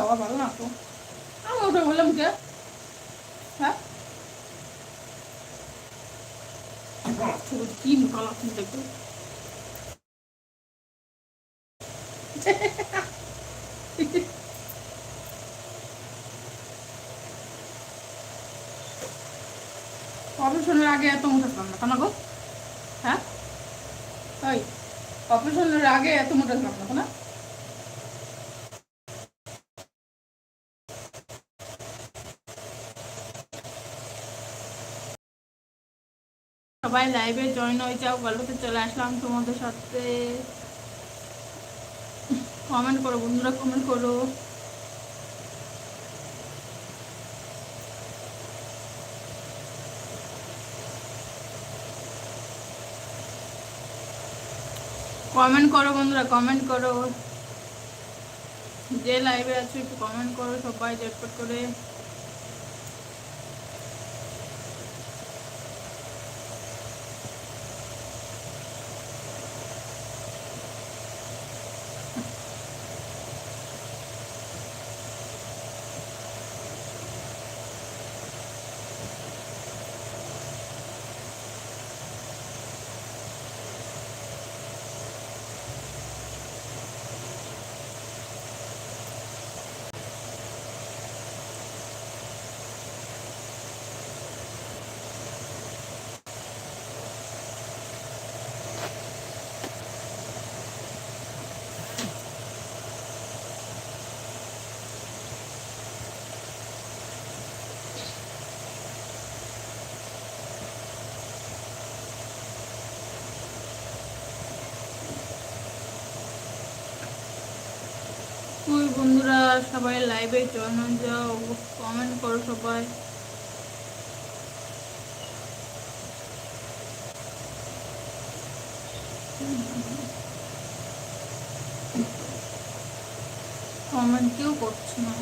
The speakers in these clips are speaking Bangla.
বাবা ভালো না তো। আমি ওটা বললাম কে? হ্যাঁ? কি অপারেশনের আগে এত মোটা ছিলাম না গো? হ্যাঁ? ওই অপারেশনের আগে এত মোটা ছিলাম না সবাই লাইভে জয়েন হয়ে যাও গল্পতে চলে আসলাম তোমাদের সাথে। কমেন্ট করো, বন্ধুরা কমেন্ট করো। কমেন্ট করো বন্ধুরা কমেন্ট করো। যে লাইভে আছো একটু কমেন্ট করো সবাই, ঝটপট করে ওই বন্ধুরা সবাই লাইভে জয়েন যাও কমেন্ট করো সবাই। কমেন্ট কেউ করছে না।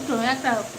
করতো একটা এই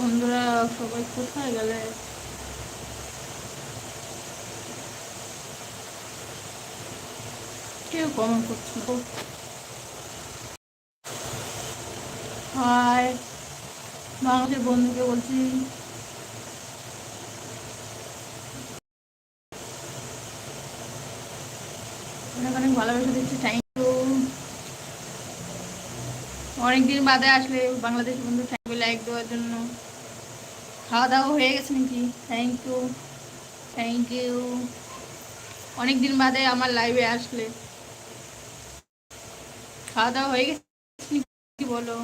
বন্ধুরা, সবাই কোথায় গেলে? কেউ কমেন্ট করছে বন্ধুকে বলছি। অনেক অনেক ভালোবাসা দিচ্ছি থ্যাংক ইউ অনেকদিন বাদে আসলে বাংলাদেশ বন্ধু থ্যাংক ইউ লাইক দেওয়ার জন্য। খাওয়া দাওয়া হয়ে গেছে নাকি? থ্যাংক ইউ থ্যাংক ইউ অনেকদিন বাদে আমার লাইভে আসলে। খাওয়া দাওয়া হয়ে গেছে কি বলো?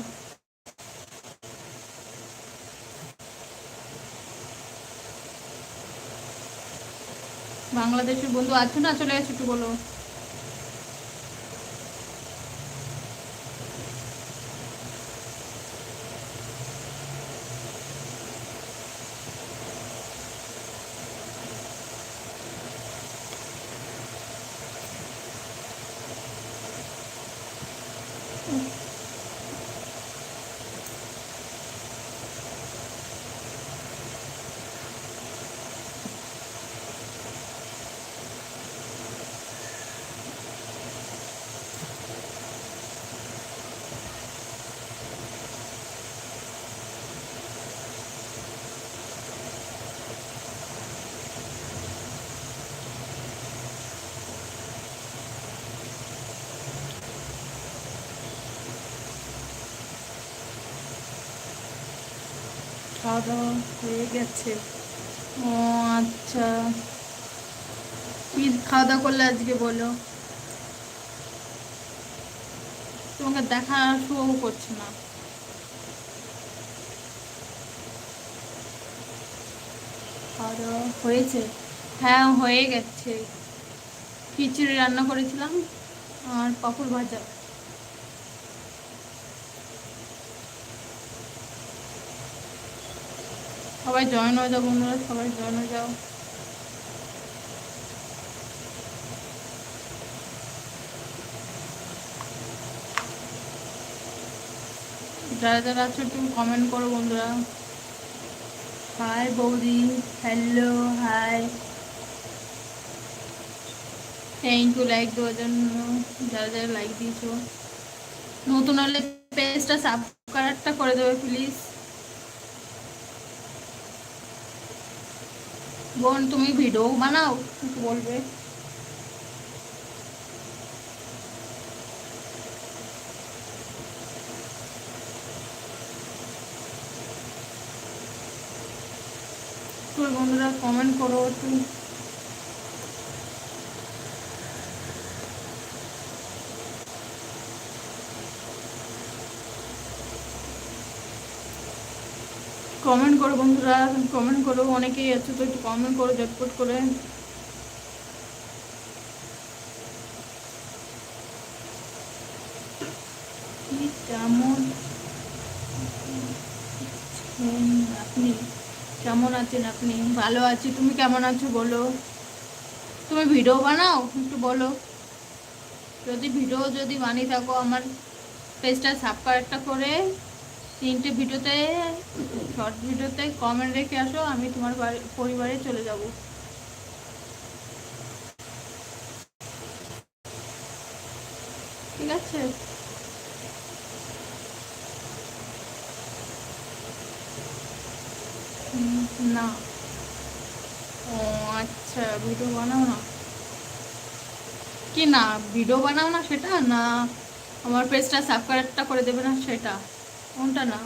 বাংলাদেশের বন্ধু আছো না? চলে গেছে একটু বলো। খাওয়া দাওয়া হয়ে গেছে। ও আচ্ছা। কি খাওয়া দাওয়া করলে আজকে বলো। তোমাকে দেখা শো করছে না। খাওয়া দাওয়া হয়েছে? হ্যাঁ হয়ে গেছে। খিচুড়ি রান্না করেছিলাম আর পাপড় ভাজা। সবাই জয়েন হয়ে যাও বন্ধুরা, সবাই জয়েন হয়ে যাও। যারা যারা আছো একটু কমেন্ট করো বন্ধুরা। হাই বৌদি hello hi thank you like দেওয়ার জন্য। যারা যারা লাইক দিয়েছ। নতুন হলে পেজটা সাবস্ক্রাইবটা করে দেবে প্লিজ বোন তুমি ভিডিও বানাও বলবে? বন্ধুরা কমেন্ট করো একটু কমেন্ট করো বন্ধুরা কমেন্ট করো, অনেকেই আছে তো একটু কমেন্ট করো, ঝটপট করে। কেমন আপনি? কেমন আছেন আপনি? ভালো আছি, তুমি কেমন আছো বলো? তুমি ভিডিও বানাও, একটু বলো। যদি ভিডিও যদি বানিয়ে থাকো, আমার পেজটা সাবস্ক্রাইবটা করে তিনটে ভিডিওতে শর্ট ভিডিওতে কমেন্ট রেখে আসো, আমি তোমার পরিবারে চলে যাব। ঠিক আছে? না। ও আচ্ছা ভিডিও বানাও না। কি না ভিডিও বানাও না সেটা? না, আমার পেজটা সাবস্ক্রাইবটা করে দেবে না সেটা? কোনটা না?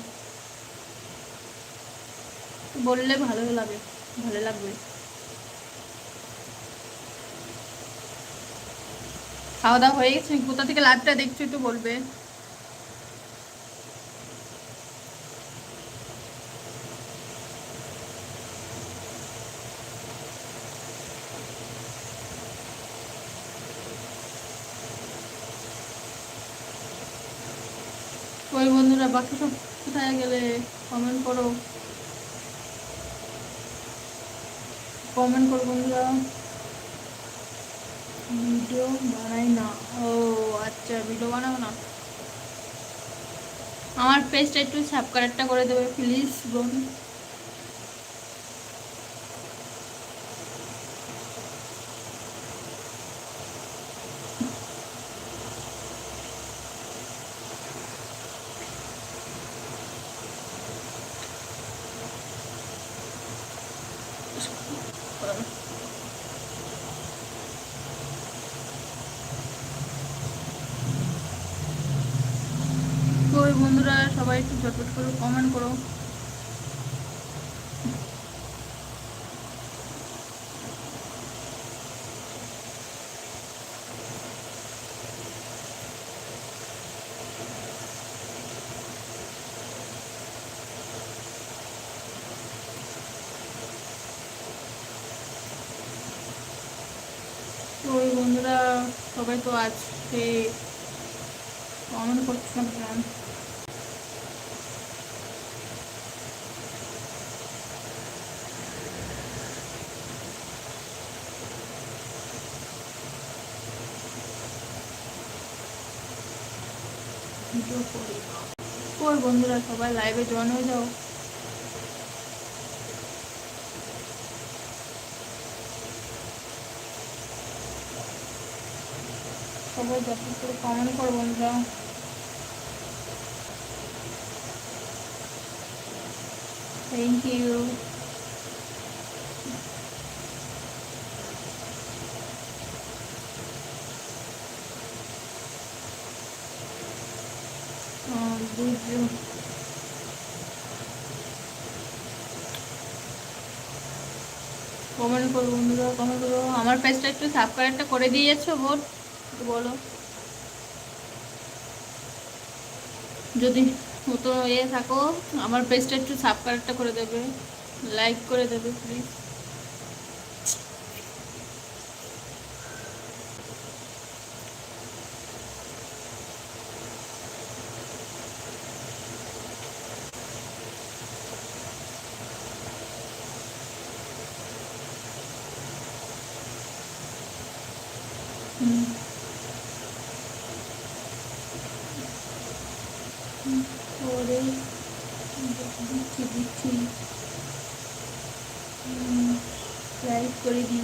বললে ভালো লাগে, ভালো লাগবে। খাওয়া দাওয়া হয়ে গেছে? কোথা থেকে লাইভটা দেখছ একটু বলবে ওই বন্ধুরা বাকি সব কোথায় গেলে কমেন্ট করো। কমেন্ট করো বন্ধুরা। ভিডিও বানাই না। ও আচ্ছা ভিডিও বানাবো না। আমার পেজটা একটু সাবস্ক্রাইবটা করে দেবে প্লিজ বোন। তো বন্ধুরা সবাই একটু চটপট করো কমেন্ট করো। তো ওই বন্ধুরা সবাই তো আজকে কমেন্ট ওই বন্ধুরা সবাই লাইভে জয়েন হয়ে যাও। সবাই যত করে কমেন্ট করো, বন্ধুরা। থ্যাংক ইউ কমেন্ট বন্ধুরা কমেন্ট আমার পেজটা একটু সাবস্ক্রাইবটা করে দিয়েছ একটু বলো। যদি মতো এ থাকো, আমার পেজটা একটু সাবস্ক্রাইবটা করে দেবে। লাইক করে দেবে প্লিজ হুম করে দিচ্ছি দিচ্ছি লাইক করে দিই।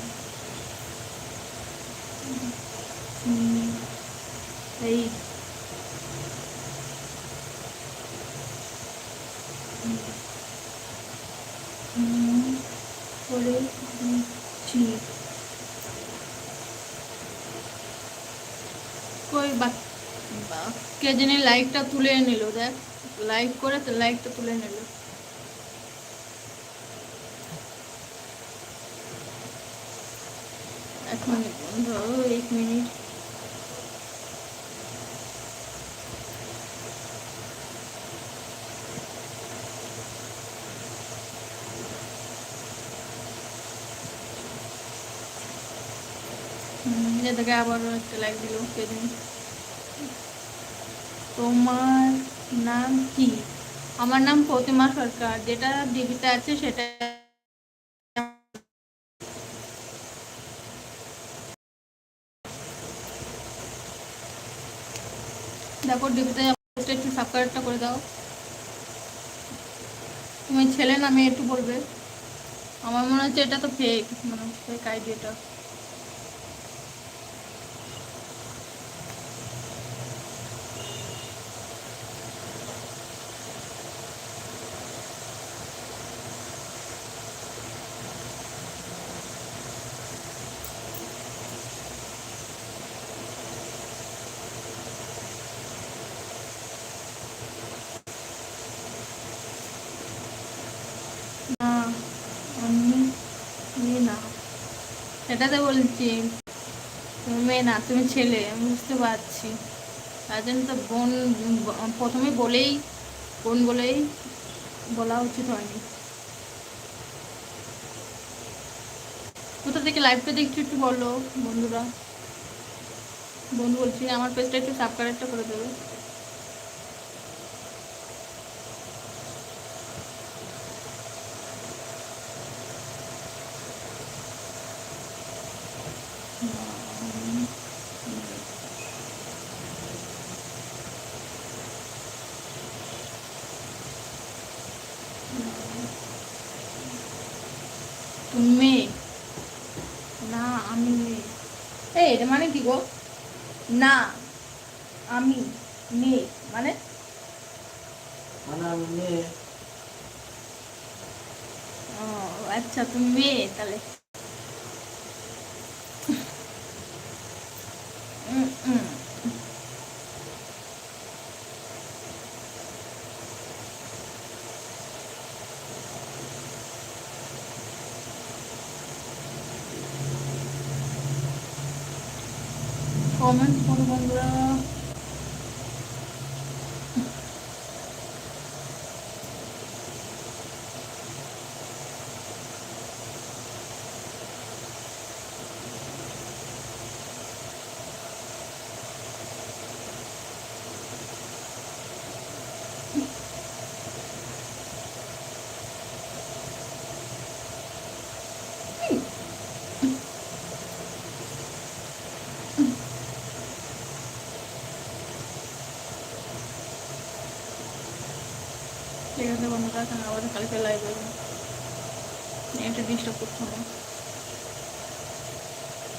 হুম, করে দিচ্ছি। কই বা- কে জানি লাইকটা তুলে নিল দেখ। লাইক করে তো লাইকটা তুলে নিল। মিনিট বন্ধ এক মিনিট হুম, আবার একটা লাইক দিল কে তোমার নাম কি আমার নাম প্রতিমা সরকার যেটা ডিবিতে আছে সেটা ডিবিতে একটু সাবস্ক্রাইবটা করে দাও। তুমি ছেলে না, মেয়ে একটু বলবে। আমার মনে হচ্ছে এটা তো ফেক মানে ফেক আইডিটা না আমি মেয়ে না সেটাতে বলছি, তুমি মেয়ে না, তুমি ছেলে, আমি বুঝতে পারছি। তার জন্য তো বোন প্রথমে বলেই, বোন বলেই বলা উচিত হয়নি। কোথা থেকে লাইভটা দেখছি একটু বলো বন্ধুরা। বন্ধু বলছি, আমার পেজটা একটু সাবস্ক্রাইবটা করে দেবে তুমি মেয়ে না আমি মেয়ে এই এটা মানে কি গো না আমি মেয়ে মানে? মানে আমি মেয়ে ও আচ্ছা তুমি মেয়ে তাহলে। কমেন্ট করো বন্ধুরা ফেলাই দেবো নেটে ডিস্টার্ব করতে হবে।